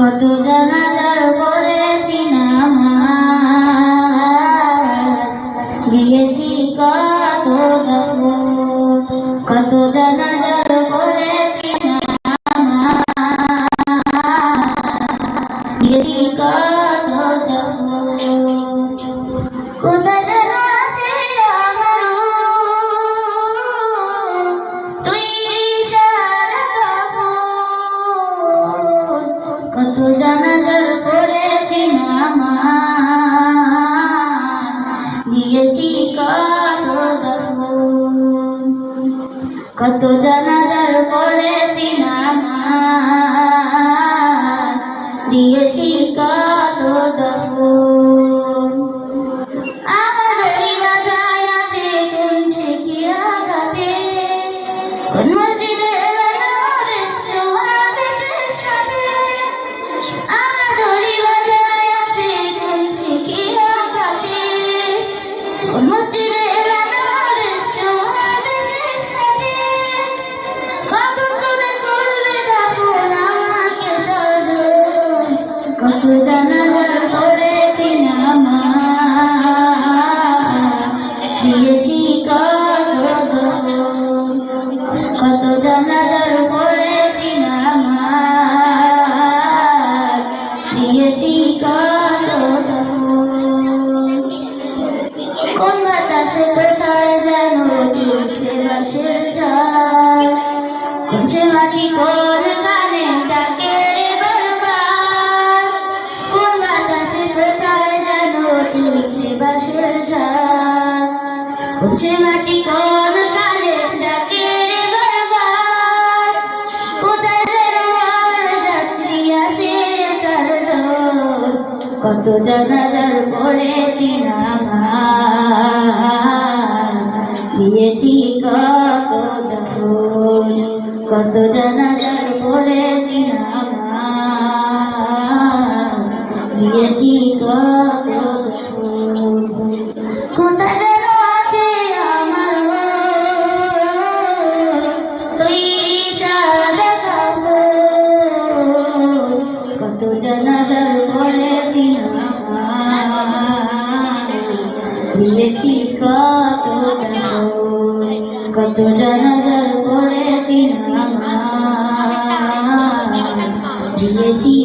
কত জানাজার পড়েছি নামাজ দিয়েছি কত কত জানাজার পড়েছি নামাজ দিয়েছি কত কত দফন কত জানাজার করেছি কত জানাজার করেছি নামাজ দিয়েছি কত কত জানাজার করেছি নামাজ দিয়েছি কত কোন বাতাসে কোথায় যেন চলছে বাসের ঝড় কোন সে মাটি কোন চলছে বাসের ঝড় কোন সে মাটি কোন কানে ডাকে রে বারবার। যেন আর যাত্রী আছে তার কত জানাজার পড়েছি নামাজ দিয়েছি কত দফন কত জানাজার পড়েছি দিয়েছি কত কত জানাজার পড়েছি না। দিয়েছি